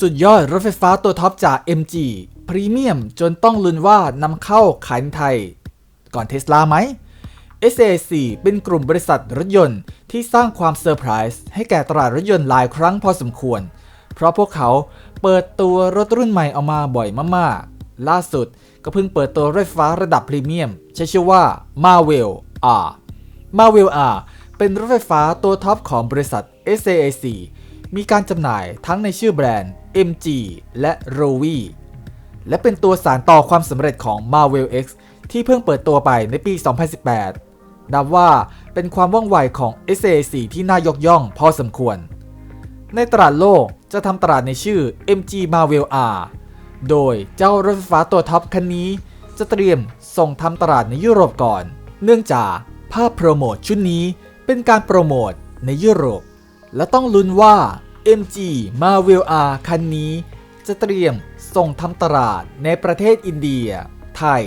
สุดยอดรถไฟฟ้าตัวท็อปจาก MG พรีเมียมจนต้องลุ้นว่านำเข้าขายในไทย ก่อนเทสลาไหม SAC เป็นกลุ่มบริษัทรถยนต์ที่สร้างความเซอร์ไพรส์ให้แก่ตลาดรถยนต์หลายครั้งพอสมควร เพราะพวกเขาเปิดตัวรถรุ่นใหม่ออกมาบ่อยมากๆ ล่าสุดก็เพิ่งเปิดตัวรถไฟฟ้าระดับพรีเมียม ใช้ชื่อว่า Marvel R Marvel R เป็นรถไฟฟ้าตัวท็อปของบริษัท SAC มีการจำหน่ายทั้งในชื่อแบรนด์ MG และ r o v i และเป็นตัวสารต่อความสำเร็จของ Marvel X ที่เพิ่งเปิดตัวไปในปี 2018 นับว่าเป็นความว่องไวของ SAC ที่น่ายกย่องพอสมควร ในตลาดโลกจะทำตลาดในชื่อ MG Marvel R โดยเจ้ารถไฟฟ้าตัวท็อปคันนี้ จะเตรียมส่งทำตลาดในยุโรปก่อน เนื่องจากภาพโปรโมทชุดนี้เป็นการโปรโมทในยุโรป และต้องลุ้นว่า MG Marvel R คันนี้ จะเตรียมส่งทำตลาดในประเทศอินเดีย ไทย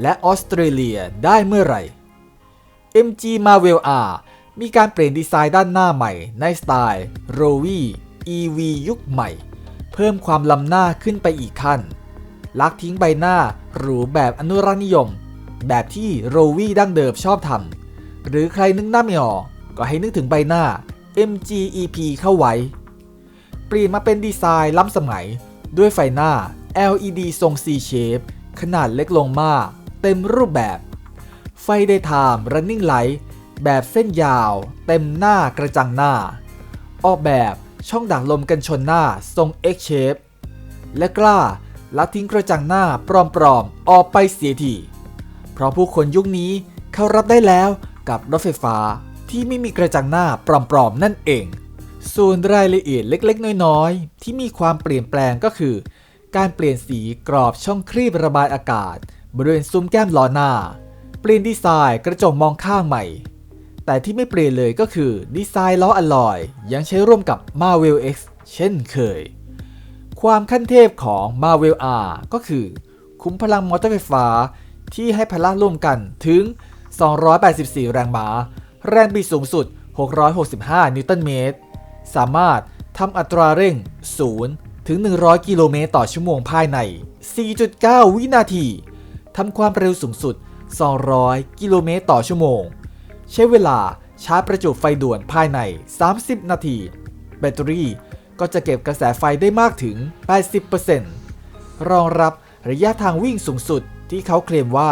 และออสเตรเลียได้เมื่อไหร่ MG Marvel R มีการเปลี่ยนดีไซน์ด้านหน้าใหม่ในสไตล์ r o v i EV ยุคใหม่ เพิ่มความล้ำหน้าขึ้นไปอีกขั้น ลักทิ้งใบหน้าหรูแบบอนุรักษ์นิยม แบบที่ r o v i ดั้งเดิมชอบทำหรือใครนึกหน้าไม่ออกก็ให้นึกถึงใบหน้า MG EP เข้าไว้ เปลี่ยนมาเป็นดีไซน์ล้ำสมัย ด้วยไฟหน้า LED ทรง C shape ขนาดเล็กลงมาก เต็มรูปแบบ ไฟ daytime running light แบบเส้นยาว เต็มหน้ากระจังหน้า ออกแบบช่องดักลมกันชนหน้าทรง X shape และกล้าละทิ้งกระจังหน้าปลอมๆ ออกไปเสียที เพราะผู้คนยุคนี้เขารับได้แล้วกับรถไฟฟ้า ที่ไม่มีกระจังหน้าปลอมๆนั่นเอง ส่วนรายละเอียดเล็กๆ น้อยๆ ที่มีความเปลี่ยนแปลงก็คือ การเปลี่ยนสีกรอบช่องครีบระบายอากาศ บริเวณซุ้มแก้มล้อหน้า เปลี่ยนดีไซน์กระจกมองข้างใหม่ แต่ที่ไม่เปลี่ยนเลยก็คือดีไซน์ล้ออลลอยยังใช้ร่วมกับ Marvel X เช่นเคย ความขั้นเทพของ Marvel R ก็คือคุ้มพลังมอเตอร์ไฟฟ้าที่ให้พละร่วมกันถึง 284 แรงม้า แรงบิดสูงสุด 665 นิวตันเมตร สามารถทำอัตราเร่ง 0 ถึง 100 กิโลเมตรต่อชั่วโมงภายใน 4.9 วินาที ทำความเร็วสูงสุด 200 กิโลเมตรต่อชั่วโมง ใช้เวลาชาร์จประจุไฟด่วนภายใน 30 นาที แบตเตอรี่ก็จะเก็บกระแสไฟได้มากถึง 80%รองรับระยะทางวิ่งสูงสุดที่เขาเคลมว่า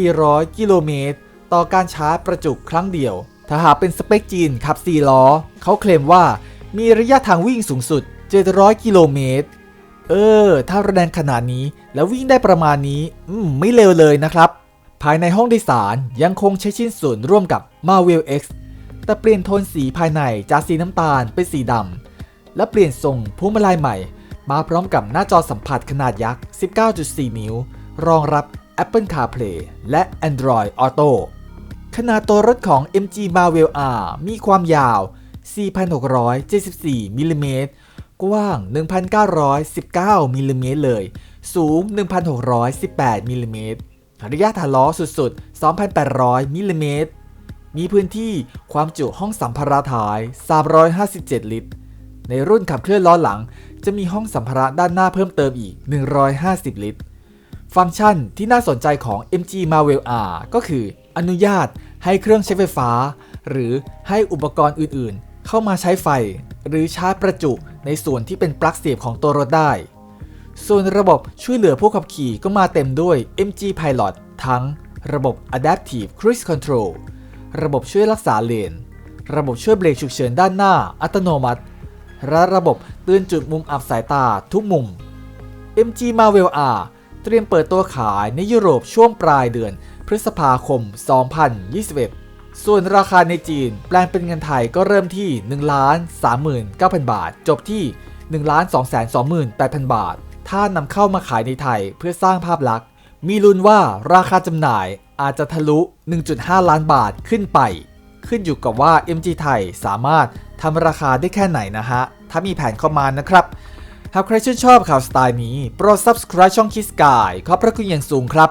400 กิโลเมตร ต่อการชาร์จประจุครั้งเดียว ถ้าหากเป็นสเปคจีนขับ 4 ล้อ เขาเคลมว่ามีระยะทางวิ่งสูงสุด 700 กิโลเมตร เออ ถ้าแรงขนาดนี้แล้ววิ่งได้ประมาณนี้ อืม ไม่เร็วเลยนะครับ ภายในห้องโดยสารยังคงใช้ชิ้นส่วนร่วมกับ Marvel X แต่เปลี่ยนโทนสีภายในจากสีน้ำตาลเป็นสีดำ และเปลี่ยนทรงพวงมาลัยใหม่ มาพร้อมกับหน้าจอสัมผัสขนาดยักษ์ 19.4 นิ้ว รองรับ Apple CarPlay และ Android Auto ขนาดตัวรถของ MG Marvel R มีความยาว 4,674มิลลิเมตรกว้าง 1,919มิลลิเมตรเลย สูง 1,618มิลลิเมตรระยะฐานล้อสุดๆ 2,800มิลลิเมตร มีพื้นที่ความจุห้องสัมภาระท้าย 357 ลิตร ในรุ่นขับเคลื่อนล้อหลัง จะมีห้องสัมภาระด้านหน้าเพิ่มเติมอีก 150 ลิตร ฟังก์ชันที่น่าสนใจของ MG Marvel R ก็คือ อนุญาตให้เครื่องใช้ไฟฟ้า หรือให้อุปกรณ์อื่นๆ เข้ามาใช้ไฟ หรือชาร์จประจุในส่วนที่เป็นปลั๊กเสียบของตัวรถได้ ส่วนระบบช่วยเหลือผู้ขับขี่ก็มาเต็มด้วย MG Pilot ทั้งระบบ Adaptive Cruise Control ระบบช่วยรักษาเลน ระบบช่วยเบรกฉุกเฉินด้านหน้าอัตโนมัติ และระบบเตือนจุดมุมอับสายตาทุกมุม MG Marvel R เตรียมเปิดตัวขายในยุโรปช่วงปลายเดือน พฤษภาคม 2021 ส่วนราคาในจีนแปลงเป็นเงินไทยก็เริ่มที่ 1 39,000 บาท จบที่ 1 228,000 บาท ถ้านำเข้ามาขายในไทยเพื่อสร้างภาพลักษณ์ มีลุ้นว่าราคาจำหน่ายอาจจะทะลุ 1.5 ล้านบาทขึ้นไป ขึ้นอยู่กับว่า MG ไทยสามารถทำราคาได้แค่ไหนนะฮะ ถ้ามีแผนเข้ามานะครับ หากใครชื่นชอบข่าวสไตล์นี้ โปรด subscribe ช่องคิสกายขอบพระคุณอย่างสูงครับ